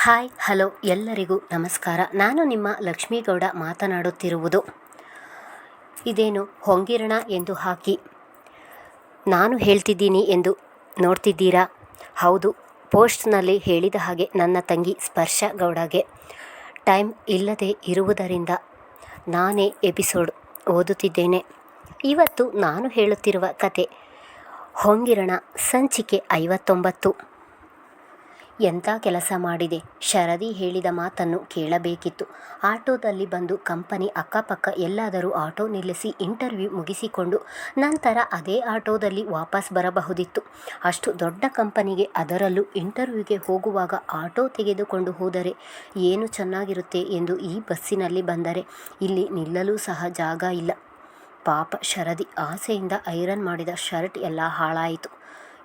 Hi, hello, ಎಲ್ಲರಿಗೂ ನಮಸ್ಕಾರ. ನಾನು ನಿಮ್ಮ ಲಕ್ಷ್ಮೀಗೌಡ ಮಾತನಾಡುತ್ತಿರುವುದು. ಇದೇನು ಹೊಂಗಿರಣ ಎಂದು ಹಾಕಿ. ನಾನು ಹೇಳ್ತಿದ್ದೀನಿ ಎಂದು ನೋಡ್ತಿದ್ದೀರಾ? ಹೌದು, ಪೋಸ್ಟ್ನಲ್ಲಿ ಹೇಳಿದ ಹಾಗೆ ನನ್ನ ತಂಗಿ ಸ್ಪರ್ಶ ಗೌಡಗೆ ಟೈಮ್ ಇಲ್ಲದೆ ಇರುವುದರಿಂದ ನಾನೇ ಎಪಿಸೋಡ್ ಓದುತ್ತಿದ್ದೇನೆ. ಇವತ್ತು ನಾನು ಹೇಳುತ್ತಿರುವ ಕತೆ, ಹೊಂಗಿರಣ ಸಂಚಿಕೆ ಐವತ್ತೊಂಬತ್ತು. ಎಂಥ ಕೆಲಸ ಮಾಡಿದೆ? ಶರದಿ ಹೇಳಿದ ಮಾತನ್ನು ಕೇಳಬೇಕಿತ್ತು. ಆಟೋದಲ್ಲಿ ಬಂದು ಕಂಪನಿ ಅಕ್ಕಪಕ್ಕ ಎಲ್ಲಾದರೂ ಆಟೋ ನಿಲ್ಲಿಸಿ ಇಂಟರ್ವ್ಯೂ ಮುಗಿಸಿಕೊಂಡು ನಂತರ ಅದೇ ಆಟೋದಲ್ಲಿ ವಾಪಸ್ ಬರಬಹುದಿತ್ತು. ಅಷ್ಟು ದೊಡ್ಡ ಕಂಪನಿಗೆ ಅದರಲ್ಲೂ ಇಂಟರ್ವ್ಯೂಗೆ ಹೋಗುವಾಗ ಆಟೋ ತೆಗೆದುಕೊಂಡು ಹೋದರೆ ಏನು ಚೆನ್ನಾಗಿರುತ್ತೆ ಎಂದು ಈ ಬಸ್ಸಿನಲ್ಲಿ ಬಂದರೆ ಇಲ್ಲಿ ನಿಲ್ಲಲು ಸಹ ಜಾಗ ಇಲ್ಲ. ಪಾಪ ಶರದಿ ಆಸೆಯಿಂದ ಐರನ್ ಮಾಡಿದ ಶರ್ಟ್ ಎಲ್ಲ ಹಾಳಾಯಿತು.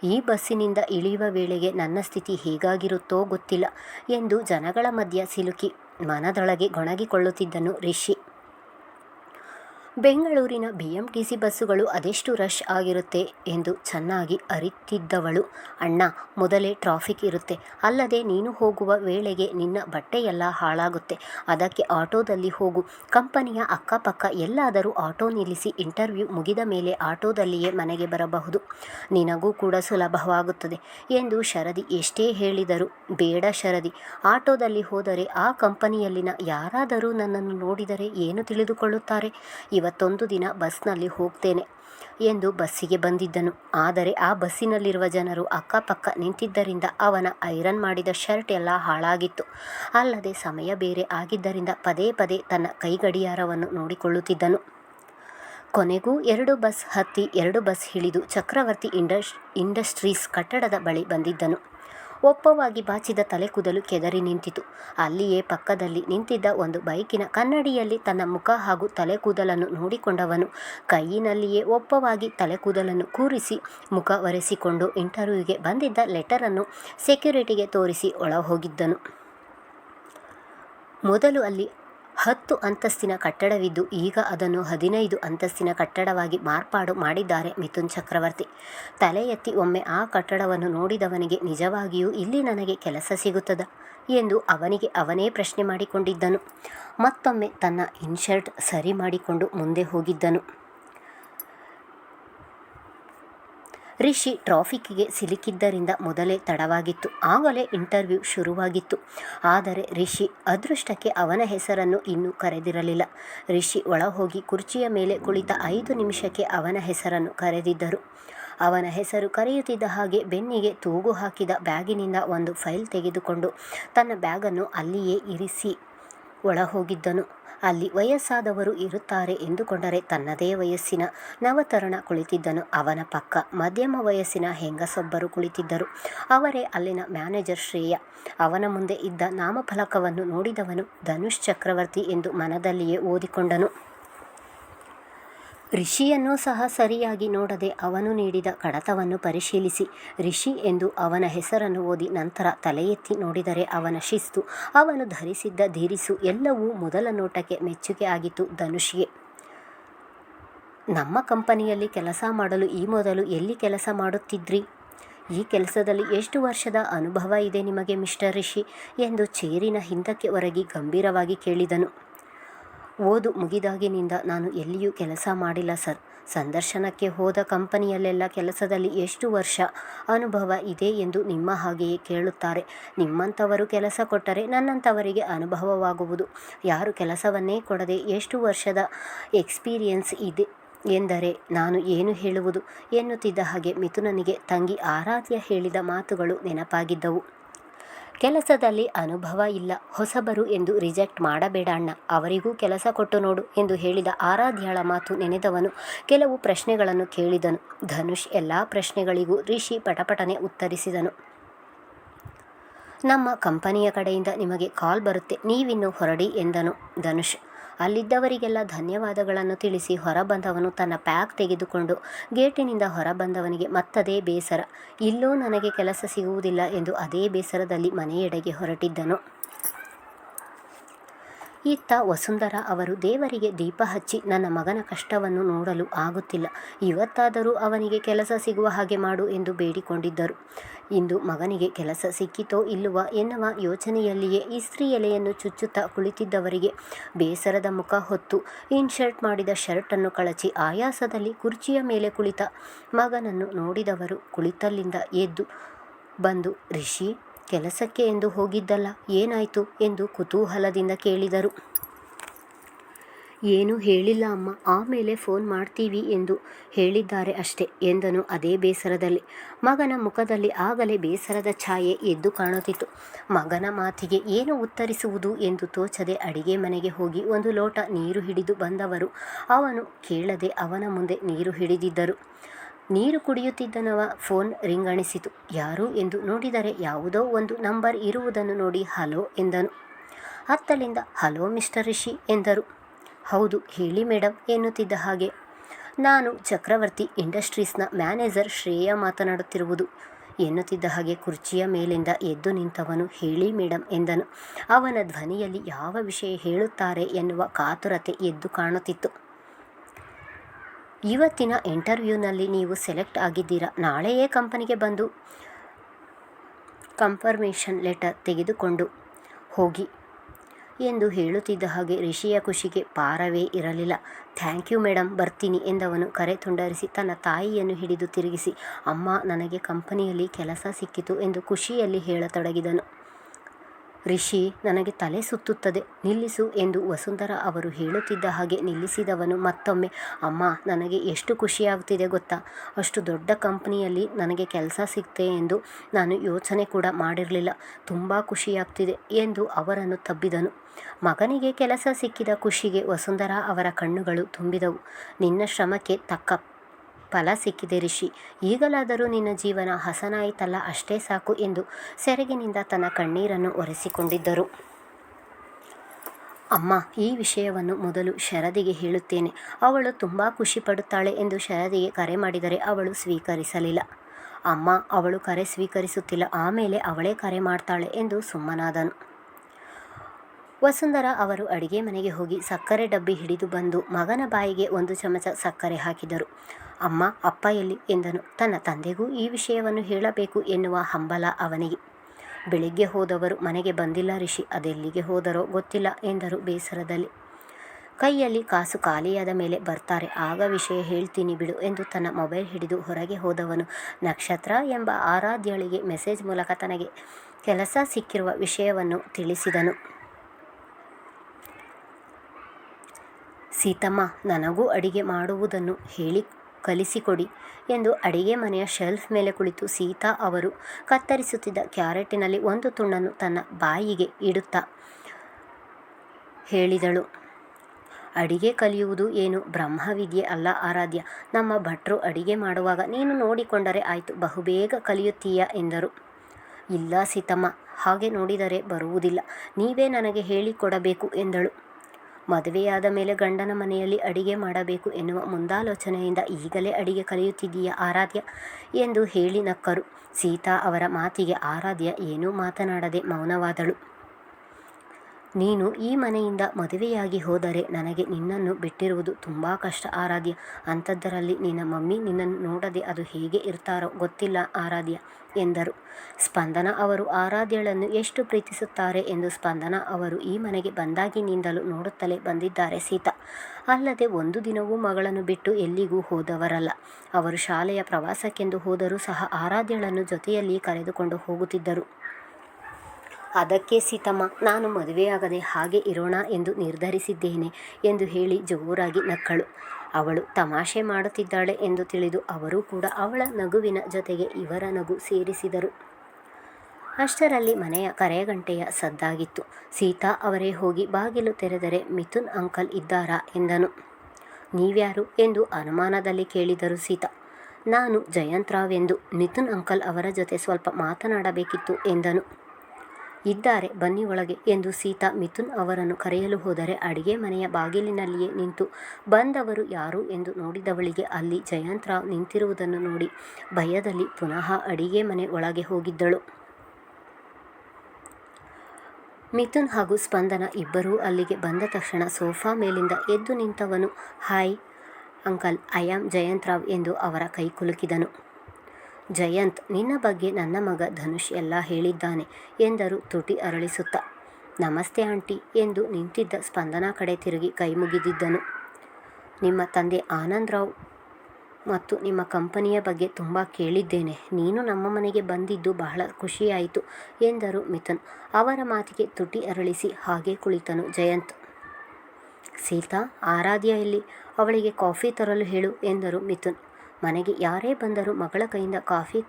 ಈ ಬಸ್ಸಿನಿಂದ ಇಳಿಯುವ ವೇಳೆಗೆ ನನ್ನ ಸ್ಥಿತಿ ಹೇಗಾಗಿರುತ್ತೋ ಗೊತ್ತಿಲ್ಲ ಎಂದು ಜನಗಳ ಮಧ್ಯ ಸಿಲುಕಿ ಮನದೊಳಗೆ ಗೊಣಗಿಕೊಳ್ಳುತ್ತಿದ್ದನು ರಿಷಿ. ಬೆಂಗಳೂರಿನ ಬಿ ಎಂ ಟಿ ಸಿ ಬಸ್ಸುಗಳು ಅದೆಷ್ಟು ರಶ್ ಆಗಿರುತ್ತೆ ಎಂದು ಚೆನ್ನಾಗಿ ಅರಿತಿದ್ದವಳು. ಅಣ್ಣ, ಮೊದಲೇ ಟ್ರಾಫಿಕ್ ಇರುತ್ತೆ. ಅಲ್ಲದೆ ನೀನು ಹೋಗುವ ವೇಳೆಗೆ ನಿನ್ನ ಬಟ್ಟೆಯೆಲ್ಲ ಹಾಳಾಗುತ್ತೆ. ಅದಕ್ಕೆ ಆಟೋದಲ್ಲಿ ಹೋಗು. ಕಂಪನಿಯ ಅಕ್ಕಪಕ್ಕ ಎಲ್ಲಾದರೂ ಆಟೋ ನಿಲ್ಲಿಸಿ ಇಂಟರ್ವ್ಯೂ ಮುಗಿದ ಮೇಲೆ ಆಟೋದಲ್ಲಿಯೇ ಮನೆಗೆ ಬರಬಹುದು. ನಿನಗೂ ಕೂಡ ಸುಲಭವಾಗುತ್ತದೆ ಎಂದು ಶರದಿ ಎಷ್ಟೇ ಹೇಳಿದರು. ಬೇಡ ಶರದಿ. ಆಟೋದಲ್ಲಿ ಹೋದರೆ ಆ ಕಂಪನಿಯಲ್ಲಿನ ಯಾರಾದರೂ ನನ್ನನ್ನು ನೋಡಿದರೆ ಏನು ತಿಳಿದುಕೊಳ್ಳುತ್ತಾರೆ? ಇವತ್ತೊಂದು ದಿನ ಬಸ್ನಲ್ಲಿ ಹೋಗ್ತೇನೆ ಎಂದು ಬಸ್ಸಿಗೆ ಬಂದಿದ್ದನು. ಆದರೆ ಆ ಬಸ್ಸಿನಲ್ಲಿರುವ ಜನರು ಅಕ್ಕಪಕ್ಕ ನಿಂತಿದ್ದರಿಂದ ಅವನ ಐರನ್ ಮಾಡಿದ ಶರ್ಟ್ ಎಲ್ಲ ಹಾಳಾಗಿತ್ತು. ಅಲ್ಲದೆ ಸಮಯ ಬೇರೆ ಆಗಿದ್ದರಿಂದ ಪದೇ ಪದೇ ತನ್ನ ಕೈಗಡಿಯಾರವನ್ನು ನೋಡಿಕೊಳ್ಳುತ್ತಿದ್ದನು. ಕೊನೆಗೂ ಎರಡು ಬಸ್ ಹತ್ತಿ ಎರಡು ಬಸ್ ಹಿಡಿದು ಚಕ್ರವರ್ತಿ ಇಂಡಸ್, ಇಂಡಸ್ಟ್ರೀಸ್ ಕಟ್ಟಡದ ಬಳಿ ಬಂದಿದ್ದನು. ಒಪ್ಪವಾಗಿ ಬಾಚಿದ ತಲೆ ಕೂದಲು ಕೆದರಿ ನಿಂತಿತು. ಅಲ್ಲಿಯೇ ಪಕ್ಕದಲ್ಲಿ ನಿಂತಿದ್ದ ಒಂದು ಬೈಕಿನ ಕನ್ನಡಿಯಲ್ಲಿ ತನ್ನ ಮುಖ ಹಾಗೂ ತಲೆ ಕೂದಲನ್ನು ನೋಡಿಕೊಂಡವನು. ಕೈಯಿನಲ್ಲಿಯೇ ಒಪ್ಪವಾಗಿ ತಲೆ ಕೂದಲನ್ನು ಕೂರಿಸಿ ಮುಖ ಒರೆಸಿಕೊಂಡು ಇಂಟರ್ವ್ಯೂಗೆ ಬಂದಿದ್ದ ಲೆಟರನ್ನು ಸೆಕ್ಯೂರಿಟಿಗೆ ತೋರಿಸಿ ಒಳ ಹೋಗಿದ್ದನು ಮೊದಲು ಅಲ್ಲಿ ಹತ್ತು ಅಂತಸ್ತಿನ ಕಟ್ಟಡವಿದ್ದು ಈಗ ಅದನ್ನು ಹದಿನೈದು ಅಂತಸ್ತಿನ ಕಟ್ಟಡವಾಗಿ ಮಾರ್ಪಾಡು ಮಾಡಿದ್ದಾರೆ ಮಿಥುನ್ ಚಕ್ರವರ್ತಿ. ತಲೆ ಎತ್ತಿ ಒಮ್ಮೆ ಆ ಕಟ್ಟಡವನ್ನು ನೋಡಿದವನಿಗೆ ನಿಜವಾಗಿಯೂ ಇಲ್ಲಿ ನನಗೆ ಕೆಲಸ ಸಿಗುತ್ತದ? ಎಂದು ಅವನಿಗೆ ಅವನೇ ಪ್ರಶ್ನೆ ಮಾಡಿಕೊಂಡಿದ್ದನು. ಮತ್ತೊಮ್ಮೆ ತನ್ನ ಇನ್ಶರ್ಟ್ ಸರಿ ಮಾಡಿಕೊಂಡು ಮುಂದೆ ಹೋಗಿದ್ದನು. ರಿಷಿ ಟ್ರಾಫಿಕ್ಗೆ ಸಿಲುಕಿದ್ದರಿಂದ ಮೊದಲೇ ತಡವಾಗಿತ್ತು. ಆಗಲೇ ಇಂಟರ್ವ್ಯೂ ಶುರುವಾಗಿತ್ತು. ಆದರೆ ರಿಷಿ ಅದೃಷ್ಟಕ್ಕೆ ಅವನ ಹೆಸರನ್ನು ಇನ್ನೂ ಕರೆದಿರಲಿಲ್ಲ. ರಿಷಿ ಒಳ ಹೋಗಿ ಕುರ್ಚಿಯ ಮೇಲೆ ಕುಳಿತ ಐದು ನಿಮಿಷಕ್ಕೆ ಅವನ ಹೆಸರನ್ನು ಕರೆದಿದ್ದರು. ಅವನ ಹೆಸರು ಕರೆಯುತ್ತಿದ್ದ ಹಾಗೆ ಬೆನ್ನಿಗೆ ತೂಗು ಹಾಕಿದ ಬ್ಯಾಗಿನಿಂದ ಒಂದು ಫೈಲ್ ತೆಗೆದುಕೊಂಡು ತನ್ನ ಬ್ಯಾಗನ್ನು ಅಲ್ಲಿಯೇ ಇರಿಸಿ ಒಳ ಹೋಗಿದ್ದನು ಅಲ್ಲಿ ವಯಸ್ಸಾದವರು ಇರುತ್ತಾರೆ ಎಂದುಕೊಂಡರೆ ತನ್ನದೇ ವಯಸ್ಸಿನ ನವತರಣ ಕುಳಿತಿದ್ದನು. ಅವನ ಪಕ್ಕ ಮಧ್ಯಮ ವಯಸ್ಸಿನ ಹೆಂಗಸೊಬ್ಬರು ಕುಳಿತಿದ್ದರು. ಅವರೇ ಅಲ್ಲಿನ ಮ್ಯಾನೇಜರ್ ಶ್ರೇಯ. ಅವನ ಮುಂದೆ ಇದ್ದ ನಾಮಫಲಕವನ್ನು ನೋಡಿದವನು ಧನುಷ್ ಚಕ್ರವರ್ತಿ ಎಂದು ಮನದಲ್ಲಿಯೇ ಓದಿಕೊಂಡನು. ರಿಷಿಯನ್ನು ಸಹ ಸರಿಯಾಗಿ ನೋಡದೆ ಅವನು ನೀಡಿದ ಕಡತವನ್ನು ಪರಿಶೀಲಿಸಿ ಋಷಿ ಎಂದು ಅವನ ಹೆಸರನ್ನು ಓದಿ ನಂತರ ತಲೆ ನೋಡಿದರೆ ಅವನ ಶಿಸ್ತು, ಅವನು ಧರಿಸಿದ್ದ ಧೀರಿಸು ಎಲ್ಲವೂ ಮೊದಲ ನೋಟಕ್ಕೆ ಮೆಚ್ಚುಗೆ ಆಗಿತ್ತು ಧನುಷ್ಗೆ ನಮ್ಮ ಕಂಪನಿಯಲ್ಲಿ ಕೆಲಸ ಮಾಡಲು ಈ ಮೊದಲು ಎಲ್ಲಿ ಕೆಲಸ ಮಾಡುತ್ತಿದ್ರಿ? ಈ ಕೆಲಸದಲ್ಲಿ ಎಷ್ಟು ವರ್ಷದ ಅನುಭವ ಇದೆ ನಿಮಗೆ ಮಿಸ್ಟರ್ ರಿಷಿ ಎಂದು ಚೇರಿನ ಹಿಂದಕ್ಕೆ ಒರಗಿ ಗಂಭೀರವಾಗಿ ಕೇಳಿದನು. ಓದು ಮುಗಿದಾಗಿನಿಂದ ನಾನು ಎಲ್ಲಿಯೂ ಕೆಲಸ ಮಾಡಿಲ್ಲ, ಸರ್. ಸಂದರ್ಶನಕ್ಕೆ ಹೋದ ಕಂಪನಿಯಲ್ಲೆಲ್ಲ ಕೆಲಸದಲ್ಲಿ ಎಷ್ಟು ವರ್ಷ ಅನುಭವ ಇದೆ ಎಂದು ನಿಮ್ಮ ಹಾಗೆಯೇ ಕೇಳುತ್ತಾರೆ. ನಿಮ್ಮಂಥವರು ಕೆಲಸ ಕೊಟ್ಟರೆ ನನ್ನಂಥವರಿಗೆ ಅನುಭವವಾಗುವುದು. ಯಾರು ಕೆಲಸವನ್ನೇ ಕೊಡದೆ ಎಷ್ಟು ವರ್ಷದ ಎಕ್ಸ್ಪೀರಿಯನ್ಸ್ ಇದೆ ಎಂದರೆ ನಾನು ಏನು ಹೇಳುವುದು ಎನ್ನುತ್ತಿದ್ದ ಹಾಗೆ ಮಿಥುನನಿಗೆ ತಂಗಿ ಆರಾಧ್ಯ ಹೇಳಿದ ಮಾತುಗಳು ನೆನಪಾಗಿದ್ದವು. ಕೆಲಸದಲ್ಲಿ ಅನುಭವ ಇಲ್ಲ. ಹೊಸಬರು ಎಂದು ರಿಜೆಕ್ಟ್ ಮಾಡಬೇಡ ಅಣ್ಣ. ಅವರಿಗೂ ಕೆಲಸ ಕೊಟ್ಟು ನೋಡು ಎಂದು ಹೇಳಿದ ಆರಾಧ್ಯಳ ಮಾತು ನೆನೆದವನು. ಕೆಲವು ಪ್ರಶ್ನೆಗಳನ್ನು ಕೇಳಿದನು. ಧನುಷ್ ಎಲ್ಲ ಪ್ರಶ್ನೆಗಳಿಗೂ ರಿಷಿ ಪಟಪಟನೆ ಉತ್ತರಿಸಿದನು. ನಮ್ಮ ಕಂಪನಿಯ ಕಡೆಯಿಂದ ನಿಮಗೆ ಕಾಲ್ ಬರುತ್ತೆ. ನೀವಿನ್ನು ಹೊರಡಿ ಎಂದನು ಧನುಷ್. ಅಲ್ಲಿದ್ದವರಿಗೆಲ್ಲ ಧನ್ಯವಾದಗಳನ್ನು ತಿಳಿಸಿ ಹೊರಬಂದವನು ತನ್ನ ಪ್ಯಾಕ್ ತೆಗೆದುಕೊಂಡು ಗೇಟಿನಿಂದ ಹೊರಬಂದವನಿಗೆ ಮತ್ತದೇ ಬೇಸರ. ಇಲ್ಲೂ ನನಗೆ ಕೆಲಸ ಸಿಗುವುದಿಲ್ಲ ಎಂದು ಅದೇ ಬೇಸರದಲ್ಲಿ ಮನೆಯೆಡೆಗೆ ಹೊರಟಿದ್ದನು. ಇತ್ತ ವಸುಂಧರಾ ಅವರು ದೇವರಿಗೆ ದೀಪ ಹಚ್ಚಿ ನನ್ನ ಮಗನ ಕಷ್ಟವನ್ನು ನೋಡಲು ಆಗುತ್ತಿಲ್ಲ. ಇವತ್ತಾದರೂ ಅವನಿಗೆ ಕೆಲಸ ಸಿಗುವ ಹಾಗೆ ಮಾಡು ಎಂದು ಬೇಡಿಕೊಂಡಿದ್ದರು. ಇಂದು ಮಗನಿಗೆ ಕೆಲಸ ಸಿಕ್ಕಿತೋ ಇಲ್ಲವ ಎನ್ನುವ ಯೋಚನೆಯಲ್ಲಿಯೇ ಇಸ್ತ್ರಿ ಎಲೆಯನ್ನು ಚುಚ್ಚುತ್ತಾ ಕುಳಿತಿದ್ದವರಿಗೆ ಬೇಸರದ ಮುಖ ಹೊತ್ತು. ಇನ್ ಶರ್ಟ್ ಮಾಡಿದ ಶರ್ಟನ್ನು ಕಳಚಿ ಆಯಾಸದಲ್ಲಿ ಕುರ್ಚಿಯ ಮೇಲೆ ಕುಳಿತ ಮಗನನ್ನು ನೋಡಿದವರು ಕುಳಿತಲ್ಲಿಂದ ಎದ್ದು ಬಂದು, ರಿಷಿ ಕೆಲಸಕ್ಕೆ ಎಂದು ಹೋಗಿದ್ದಲ್ಲ, ಏನಾಯಿತು ಎಂದು ಕುತೂಹಲದಿಂದ ಕೇಳಿದರು. ಏನೂ ಹೇಳಿಲ್ಲ ಅಮ್ಮ ಆಮೇಲೆ ಫೋನ್ ಮಾಡ್ತೀವಿ ಎಂದು ಹೇಳಿದ್ದಾರೆ ಅಷ್ಟೇ, ಎಂದನು ಅದೇ ಬೇಸರದಲ್ಲಿ. ಮಗನ ಮುಖದಲ್ಲಿ ಆಗಲೇ ಬೇಸರದ ಛಾಯೆ ಎದ್ದು ಕಾಣುತ್ತಿತ್ತು. ಮಗನ ಮಾತಿಗೆ ಏನು ಉತ್ತರಿಸುವುದು ಎಂದು ತೋಚದೆ ಅಡಿಗೆ ಮನೆಗೆ ಹೋಗಿ ಒಂದು ಲೋಟ ನೀರು ಹಿಡಿದು ಬಂದವರು. ಅವನು ಕೇಳದೆ ಅವನ ಮುಂದೆ ನೀರು ಹಿಡಿದಿದ್ದರು. ನೀರು ಕುಡಿಯುತ್ತಿದ್ದನವ, ಫೋನ್ ರಿಂಗಣಿಸಿತು ಯಾರು ಎಂದು ನೋಡಿದರೆ ಯಾವುದೋ ಒಂದು ನಂಬರ್ ಇರುವುದನ್ನು ನೋಡಿ ಹಲೋ ಎಂದನು. ಹತ್ತಲಿಂದ ಹಲೋ ಮಿಸ್ಟರ್ ರಿಷಿ ಎಂದರು. ಹೌದು, ಹೇಳಿ ಮೇಡಮ್ ಎನ್ನುತ್ತಿದ್ದ ಹಾಗೆ. ನಾನು ಚಕ್ರವರ್ತಿ ಇಂಡಸ್ಟ್ರೀಸ್ನ ಮ್ಯಾನೇಜರ್ ಶ್ರೇಯ ಮಾತನಾಡುತ್ತಿರುವುದು. ಎನ್ನುತ್ತಿದ್ದ ಹಾಗೆ ಕುರ್ಚಿಯ ಮೇಲಿಂದ ಎದ್ದು ನಿಂತವನು ಹೇಳಿ ಮೇಡಮ್ ಎಂದನು. ಅವನ ಧ್ವನಿಯಲ್ಲಿ ಯಾವ ವಿಷಯ ಹೇಳುತ್ತಾರೆ ಎನ್ನುವ ಕಾತುರತೆ ಎದ್ದು ಕಾಣುತ್ತಿತ್ತು. ಇವತ್ತಿನ ಇಂಟರ್ವ್ಯೂನಲ್ಲಿ ನೀವು ಸೆಲೆಕ್ಟ್ ಆಗಿದ್ದೀರಾ? ನಾಳೆಯೇ ಕಂಪನಿಗೆ ಬಂದು ಕನ್ಫರ್ಮೇಷನ್ ಲೆಟರ್ ತೆಗೆದುಕೊಂಡು ಹೋಗಿ ಎಂದು ಹೇಳುತ್ತಿದ್ದ ಹಾಗೆ ರಿಷಿಯ ಖುಷಿಗೆ ಪಾರವೇ ಇರಲಿಲ್ಲ. ಥ್ಯಾಂಕ್ ಯು ಮೇಡಮ್ ಬರ್ತೀನಿ ಎಂದವನು ಕರೆ ತುಂಡರಿಸಿ ತನ್ನ ತಾಯಿಯನ್ನು ಹಿಡಿದು ತಿರುಗಿಸಿ, ಅಮ್ಮ, ನನಗೆ ಕಂಪನಿಯಲ್ಲಿ ಕೆಲಸ ಸಿಕ್ಕಿತು ಎಂದು ಖುಷಿಯಲ್ಲಿ ಹೇಳತೊಡಗಿದನು. ರಿಷಿ, ನನಗೆ ತಲೆ ಸುತ್ತುತ್ತದೆ. ನಿಲ್ಲಿಸು ಎಂದು ವಸುಂಧರ ಅವರು ಹೇಳುತ್ತಿದ್ದ ಹಾಗೆ ನಿಲ್ಲಿಸಿದವನು ಮತ್ತೊಮ್ಮೆ, ಅಮ್ಮ, ನನಗೆ ಎಷ್ಟು ಖುಷಿಯಾಗುತ್ತಿದೆ ಗೊತ್ತಾ? ಅಷ್ಟು ದೊಡ್ಡ ಕಂಪ್ನಿಯಲ್ಲಿ ನನಗೆ ಕೆಲಸ ಸಿಗ್ತೆ ಎಂದು ನಾನು ಯೋಚನೆ ಕೂಡ ಮಾಡಿರಲಿಲ್ಲ. ತುಂಬ ಖುಷಿಯಾಗ್ತಿದೆ ಎಂದು ಅವರನ್ನು ತಬ್ಬಿದನು. ಮಗನಿಗೆ ಕೆಲಸ ಸಿಕ್ಕಿದ ಖುಷಿಗೆ ವಸುಂಧರಾ ಅವರ ಕಣ್ಣುಗಳು ತುಂಬಿದವು. ನಿನ್ನ ಶ್ರಮಕ್ಕೆ ತಕ್ಕ ಫಲ ಸಿಕ್ಕಿದೆ ರಿಷಿ. ಈಗಲಾದರೂ ನಿನ್ನ ಜೀವನ ಹಸನಾಯಿತಲ್ಲ, ಅಷ್ಟೇ ಸಾಕು ಎಂದು ಸೆರಗಿನಿಂದ ತನ್ನ ಕಣ್ಣೀರನ್ನು ಒರೆಸಿಕೊಂಡಿದ್ದರು. ಅಮ್ಮ, ಈ ವಿಷಯವನ್ನು ಮೊದಲು ಶರದಿಗೆ ಹೇಳುತ್ತೇನೆ. ಅವಳು ತುಂಬ ಖುಷಿ ಪಡುತ್ತಾಳೆ ಎಂದು ಶರದಿಗೆ ಕರೆ ಮಾಡಿದರೆ ಅವಳು ಸ್ವೀಕರಿಸಲಿಲ್ಲ. ಅಮ್ಮ, ಅವಳು ಕರೆ ಸ್ವೀಕರಿಸುತ್ತಿಲ್ಲ, ಆಮೇಲೆ ಅವಳೇ ಕರೆ ಮಾಡ್ತಾಳೆ ಎಂದು ಸುಮ್ಮನಾದನು. ವಸುಂಧರ ಅವರು ಅಡಿಗೆ ಮನೆಗೆ ಹೋಗಿ ಸಕ್ಕರೆ ಡಬ್ಬಿ ಹಿಡಿದು ಬಂದು ಮಗನ ಬಾಯಿಗೆ ಒಂದು ಚಮಚ ಸಕ್ಕರೆ ಹಾಕಿದರು. ಅಮ್ಮ, ಅಪ್ಪ ಎಲ್ಲಿ ಎಂದನು. ತನ್ನ ತಂದೆಗೂ ಈ ವಿಷಯವನ್ನು ಹೇಳಬೇಕು ಎನ್ನುವ ಹಂಬಲ ಅವನಿಗೆ. ಬೆಳಿಗ್ಗೆ ಹೋದವರು ಮನೆಗೆ ಬಂದಿಲ್ಲ ರಿಷಿ, ಅದೆಲ್ಲಿಗೆ ಹೋದರೋ ಗೊತ್ತಿಲ್ಲ ಎಂದರು ಬೇಸರದಲ್ಲಿ. ಕೈಯಲ್ಲಿ ಕಾಸು ಖಾಲಿಯಾದ ಮೇಲೆ ಬರ್ತಾರೆ, ಆಗ ವಿಷಯ ಹೇಳ್ತೀನಿ ಬಿಡು ಎಂದು ತನ್ನ ಮೊಬೈಲ್ ಹಿಡಿದು ಹೊರಗೆ ಹೋದವನು. ನಕ್ಷತ್ರ ಎಂಬ ಆರಾಧ್ಯಳಿಗೆ ಮೆಸೇಜ್ ಮೂಲಕ ತನಗೆ ಕೆಲಸ ಸಿಕ್ಕಿರುವ ವಿಷಯವನ್ನು ತಿಳಿಸಿದನು. ಸೀತಮ್ಮ, ನನಗೂ ಅಡಿಗೆ ಮಾಡುವುದನ್ನು ಹೇಳಿ ಕಲಿಸಿಕೊಡಿ ಎಂದು ಅಡಿಗೆ ಮನೆಯ ಶೆಲ್ಫ್ ಮೇಲೆ ಕುಳಿತು ಸೀತಾ ಅವರು ಕತ್ತರಿಸುತ್ತಿದ್ದ ಕ್ಯಾರೆಟಿನಲ್ಲಿ ಒಂದು ತುಂಡನ್ನು ತನ್ನ ಬಾಯಿಗೆ ಇಡುತ್ತಾ ಹೇಳಿದಳು, ಅಡಿಗೆ ಕಲಿಯುವುದು ಏನು ಬ್ರಹ್ಮವಿದ್ಯೆ ಅಲ್ಲ ಆರಾಧ್ಯ. ನಮ್ಮ ಭಟ್ರು ಅಡಿಗೆ ಮಾಡುವಾಗ ನೀನು ನೋಡಿಕೊಂಡರೆ ಆಯಿತು, ಬಹುಬೇಗ ಕಲಿಯುತ್ತೀಯ ಎಂದರು. ಇಲ್ಲ ಸೀತಮ್ಮ, ಹಾಗೆ ನೋಡಿದರೆ ಬರುವುದಿಲ್ಲ. ನೀವೇ ನನಗೆ ಹೇಳಿಕೊಡಬೇಕು ಎಂದಳು. ಮದುವೆಯಾದ ಮೇಲೆ ಗಂಡನ ಮನೆಯಲ್ಲಿ ಅಡಿಗೆ ಮಾಡಬೇಕು ಎನ್ನುವ ಮುಂದಾಲೋಚನೆಯಿಂದ ಈಗಲೇ ಅಡಿಗೆ ಕಲಿಯುತ್ತಿದ್ದೀಯಾ ಆರಾಧ್ಯ? ಎಂದು ಹೇಳಿ ನಕ್ಕರು. ಸೀತಾ ಅವರ ಮಾತಿಗೆ ಆರಾಧ್ಯ ಏನೂ ಮಾತನಾಡದೆ ಮೌನವಾದಳು. ನೀನು ಈ ಮನೆಯಿಂದ ಮದುವೆಯಾಗಿ ಹೋದರೆ ನನಗೆ ನಿನ್ನನ್ನು ಬಿಟ್ಟಿರುವುದು ತುಂಬ ಕಷ್ಟ, ಆರಾಧ್ಯ. ಅಂಥದ್ದರಲ್ಲಿ ನಿನ್ನ ಮಮ್ಮಿ ನಿನ್ನನ್ನು ನೋಡದೆ ಅದು ಹೇಗೆ ಇರ್ತಾರೋ ಗೊತ್ತಿಲ್ಲ, ಆರಾಧ್ಯ, ಎಂದರು. ಸ್ಪಂದನ ಅವರು ಆರಾಧ್ಯಳನ್ನು ಎಷ್ಟು ಪ್ರೀತಿಸುತ್ತಾರೆ ಎಂದು ಸ್ಪಂದನ ಅವರು ಈ ಮನೆಗೆ ಬಂದಾಗಿನಿಂದಲೂ ನೋಡುತ್ತಲೇ ಬಂದಿದ್ದಾರೆ ಸೀತಾ. ಅಲ್ಲದೆ ಒಂದು ದಿನವೂ ಮಗಳನ್ನು ಬಿಟ್ಟು ಎಲ್ಲಿಗೂ ಹೋದವರಲ್ಲ. ಅವರು ಶಾಲೆಯ ಪ್ರವಾಸಕ್ಕೆಂದು ಹೋದರೂ ಸಹ ಆರಾಧ್ಯಳನ್ನು ಜೊತೆಯಲ್ಲಿ ಕರೆದುಕೊಂಡು ಹೋಗುತ್ತಿದ್ದರು. ಅದಕ್ಕೆ ಸೀತಮ್ಮ, ನಾನು ಮದುವೆಯಾಗದೆ ಹಾಗೆ ಇರೋಣ ಎಂದು ನಿರ್ಧರಿಸಿದ್ದೇನೆ ಎಂದು ಹೇಳಿ ಜೋರಾಗಿ ನಕ್ಕಳು. ಅವಳು ತಮಾಷೆ ಮಾಡುತ್ತಿದ್ದಾಳೆ ಎಂದು ತಿಳಿದು ಅವರೂ ಕೂಡ ಅವಳ ನಗುವಿನ ಜೊತೆಗೆ ಇವರ ನಗು ಸೇರಿಸಿದರು. ಅಷ್ಟರಲ್ಲಿ ಮನೆಯ ಕರೆಗಂಟೆಯ ಸದ್ದಾಗಿತ್ತು. ಸೀತಾ ಅವರೇ ಹೋಗಿ ಬಾಗಿಲು ತೆರೆದರೆ ಮಿಥುನ್ ಅಂಕಲ್ ಇದ್ದಾರಾ ಎಂದನು. ನೀವ್ಯಾರು ಎಂದು ಅನುಮಾನದಲ್ಲಿ ಕೇಳಿದರು ಸೀತಾ. ನಾನು ಜಯಂತ್ರಾವ್ ಎಂದು ಮಿಥುನ್ ಅಂಕಲ್ ಅವರ ಜೊತೆ ಸ್ವಲ್ಪ ಮಾತನಾಡಬೇಕಿತ್ತು ಎಂದನು. ಇದ್ದಾರೆ, ಬನ್ನಿ ಒಳಗೆ ಎಂದು ಸೀತಾ ಮಿಥುನ್ ಅವರನ್ನು ಕರೆಯಲು ಹೋದರೆ ಅಡಿಗೆ ಮನೆಯ ಬಾಗಿಲಿನಲ್ಲಿಯೇ ನಿಂತು, ಬಂದವರು ಯಾರು ಎಂದು ನೋಡಿದವಳಿಗೆ ಅಲ್ಲಿ ಜಯಂತ್ರಾವ್ ನಿಂತಿರುವುದನ್ನು ನೋಡಿ ಭಯದಲ್ಲಿ ಪುನಃ ಅಡಿಗೆ ಮನೆ ಒಳಗೆ ಹೋಗಿದ್ದಳು. ಮಿಥುನ್ ಹಾಗೂ ಸ್ಪಂದನ ಇಬ್ಬರೂ ಅಲ್ಲಿಗೆ ಬಂದ ತಕ್ಷಣ ಸೋಫಾ ಮೇಲಿಂದ ಎದ್ದು ನಿಂತವನು, hi uncle, I am Jayantrao ಎಂದು ಅವರ ಕೈ ಕುಲುಕಿದನು. ಜಯಂತ್, ನಿನ್ನ ಬಗ್ಗೆ ನನ್ನ ಮಗ ಧನುಷ್ ಎಲ್ಲ ಹೇಳಿದ್ದಾನೆ ಎಂದರು ತುಟಿ ಅರಳಿಸುತ್ತಾ. ನಮಸ್ತೆ ಆಂಟಿ ಎಂದು ನಿಂತಿದ್ದ ಸ್ಪಂದನ ಕಡೆ ತಿರುಗಿ ಕೈ ಮುಗಿದಿದ್ದನು. ನಿಮ್ಮ ತಂದೆ ಆನಂದರಾವ್ ಮತ್ತು ನಿಮ್ಮ ಕಂಪನಿಯ ಬಗ್ಗೆ ತುಂಬ ಕೇಳಿದ್ದೇನೆ. ನೀನು ನಮ್ಮ ಮನೆಗೆ ಬಂದಿದ್ದು ಬಹಳ ಖುಷಿಯಾಯಿತು ಎಂದರು ಮಿಥುನ್. ಅವರ ಮಾತಿಗೆ ತುಟಿ ಅರಳಿಸಿ ಹಾಗೆ ಕುಳಿತನು ಜಯಂತ್. ಸೀತಾ, ಆರಾಧ್ಯ ಇಲ್ಲಿ, ಅವಳಿಗೆ ಕಾಫಿ ತರಲು ಹೇಳು ಎಂದರು ಮಿಥುನ್. ಮನೆಗೆ ಯಾರೇ ಬಂದರೂ ಮಗಳ ಕೈಯಿಂದ ಕಾಫಿ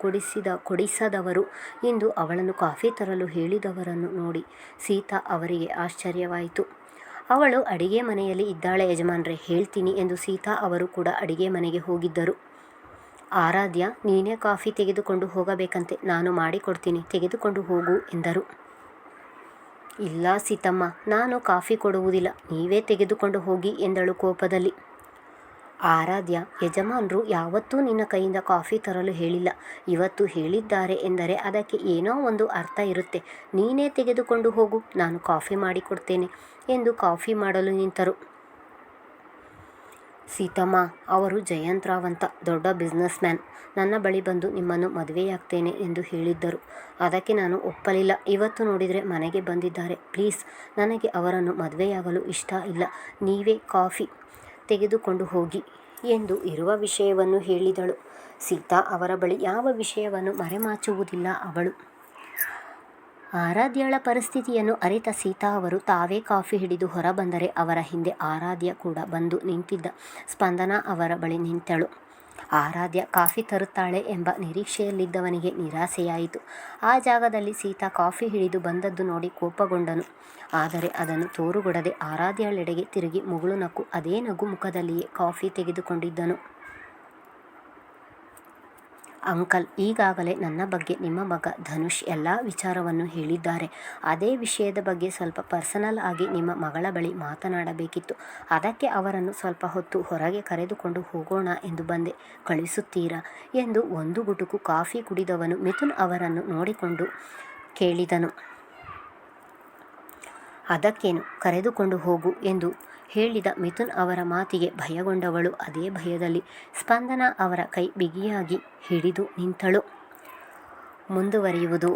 ಕುಡಿಸಿದ, ಕೊಡಿಸದವರು ಎಂದು ಅವಳನ್ನು ಕಾಫಿ ತರಲು ಹೇಳಿದವರನ್ನು ನೋಡಿ ಸೀತಾ ಅವರಿಗೆ ಆಶ್ಚರ್ಯವಾಯಿತು. ಅವಳು ಅಡಿಗೆ ಮನೆಯಲ್ಲಿ ಇದ್ದಾಳೆ ಯಜಮಾನ್ರೆ, ಹೇಳ್ತೀನಿ ಎಂದು ಸೀತಾ ಅವರು ಕೂಡ ಅಡಿಗೆ ಮನೆಗೆ ಹೋಗಿದ್ದರು. ಆರಾಧ್ಯ, ನೀನೇ ಕಾಫಿ ತೆಗೆದುಕೊಂಡು ಹೋಗಬೇಕಂತೆ, ನಾನು ಮಾಡಿಕೊಡ್ತೀನಿ, ತೆಗೆದುಕೊಂಡು ಹೋಗು ಎಂದರು. ಇಲ್ಲ ಸೀತಮ್ಮ, ನಾನು ಕಾಫಿ ಕೊಡುವುದಿಲ್ಲ, ನೀವೇ ತೆಗೆದುಕೊಂಡು ಹೋಗಿ ಎಂದಳು ಕೋಪದಲ್ಲಿ. ಆರಾಧ್ಯ, ಯಜಮಾನ್ರು ಯಾವತ್ತೂ ನಿನ್ನ ಕೈಯಿಂದ ಕಾಫಿ ತರಲು ಹೇಳಿಲ್ಲ. ಇವತ್ತು ಹೇಳಿದ್ದಾರೆ ಎಂದರೆ ಅದಕ್ಕೆ ಏನೋ ಒಂದು ಅರ್ಥ ಇರುತ್ತೆ. ನೀನೇ ತೆಗೆದುಕೊಂಡು ಹೋಗು, ನಾನು ಕಾಫಿ ಮಾಡಿಕೊಡ್ತೇನೆ ಎಂದು ಕಾಫಿ ಮಾಡಲು ನಿಂತರು. ಸೀತಮ್ಮ, ಅವರು ಜಯಂತ್ ರಾವ್ ಅಂತ ದೊಡ್ಡ ಬಿಸ್ನೆಸ್ ಮ್ಯಾನ್ ನನ್ನ ಬಳಿ ಬಂದು ನಿಮ್ಮನ್ನು ಮದುವೆಯಾಗ್ತೇನೆ ಎಂದು ಹೇಳಿದ್ದರು. ಅದಕ್ಕೆ ನಾನು ಒಪ್ಪಲಿಲ್ಲ. ಇವತ್ತು ನೋಡಿದರೆ ಮನೆಗೆ ಬಂದಿದ್ದಾರೆ. ಪ್ಲೀಸ್, ನನಗೆ ಅವರನ್ನು ಮದುವೆಯಾಗಲು ಇಷ್ಟ ಇಲ್ಲ. ನೀವೇ ಕಾಫಿ ತೆಗೆದುಕೊಂಡು ಹೋಗಿ ಎಂದು ಇರುವ ವಿಷಯವನ್ನು ಹೇಳಿದಳು. ಸೀತಾ ಅವರ ಬಳಿ ಯಾವ ವಿಷಯವನ್ನು ಮರೆಮಾಚುವುದಿಲ್ಲ ಅವಳು. ಆರಾಧ್ಯಳ ಪರಿಸ್ಥಿತಿಯನ್ನು ಅರಿತ ಸೀತಾ ಅವರು ತಾವೇ ಕಾಫಿ ಹಿಡಿದು ಹೊರಬಂದರೆ ಅವರ ಹಿಂದೆ ಆರಾಧ್ಯ ಕೂಡ ಬಂದು ನಿಂತಿದ್ದ ಸ್ಪಂದನ ಅವರ ಬಳಿ ನಿಂತಳು. ಆರಾಧ್ಯ ಕಾಫಿ ತರುತ್ತಾಳೆ ಎಂಬ ನಿರೀಕ್ಷೆಯಲ್ಲಿದ್ದವನಿಗೆ ನಿರಾಸೆಯಾಯಿತು. ಆ ಜಾಗದಲ್ಲಿ ಸೀತಾ ಕಾಫಿ ಹಿಡಿದು ಬಂದದ್ದು ನೋಡಿ ಕೋಪಗೊಂಡನು. ಆದರೆ ಅದನ್ನು ತೋರುಗೊಡದೆ ಆರಾಧ್ಯಳೆಡೆಗೆ ತಿರುಗಿ ಮುಗುಳು ನಕ್ಕು. ಅದೇ ನಗು ಮುಖದಲ್ಲಿಯೇ ಕಾಫಿ ತೆಗೆದುಕೊಂಡಿದ್ದನು. ಅಂಕಲ್, ಈಗಾಗಲೇ ನನ್ನ ಬಗ್ಗೆ ನಿಮ್ಮ ಮಗ ಧನುಷ್ ಎಲ್ಲ ವಿಚಾರವನ್ನು ಹೇಳಿದ್ದಾರೆ. ಅದೇ ವಿಷಯದ ಬಗ್ಗೆ ಸ್ವಲ್ಪ ಪರ್ಸನಲ್ ಆಗಿ ನಿಮ್ಮ ಮಗಳ ಬಳಿ ಮಾತನಾಡಬೇಕಿತ್ತು. ಅದಕ್ಕೆ ಅವರನ್ನು ಸ್ವಲ್ಪ ಹೊತ್ತು ಹೊರಗೆ ಕರೆದುಕೊಂಡು ಹೋಗೋಣ ಎಂದು ಬಂದೆ. ಕಳಿಸುತ್ತೀರಾ ಎಂದು ಒಂದು ಗುಟುಕು ಕಾಫಿ ಕುಡಿದವನು ಮಿಥುನ್ ಅವರನ್ನು ನೋಡಿಕೊಂಡು ಕೇಳಿದನು. ಅದಕ್ಕೇನು? ಕರೆದುಕೊಂಡು ಹೋಗು ಎಂದು ಹೇಳಿದ ಮಿಥುನ್ ಅವರ ಮಾತಿಗೆ ಭಯಗೊಂಡವಳು ಅದೇ ಭಯದಲ್ಲಿ ಸ್ಪಂದನ ಅವರ ಕೈ ಬಿಗಿಯಾಗಿ ಹಿಡಿದು ನಿಂತಳು. ಮುಂದುವರಿಯುವುದು.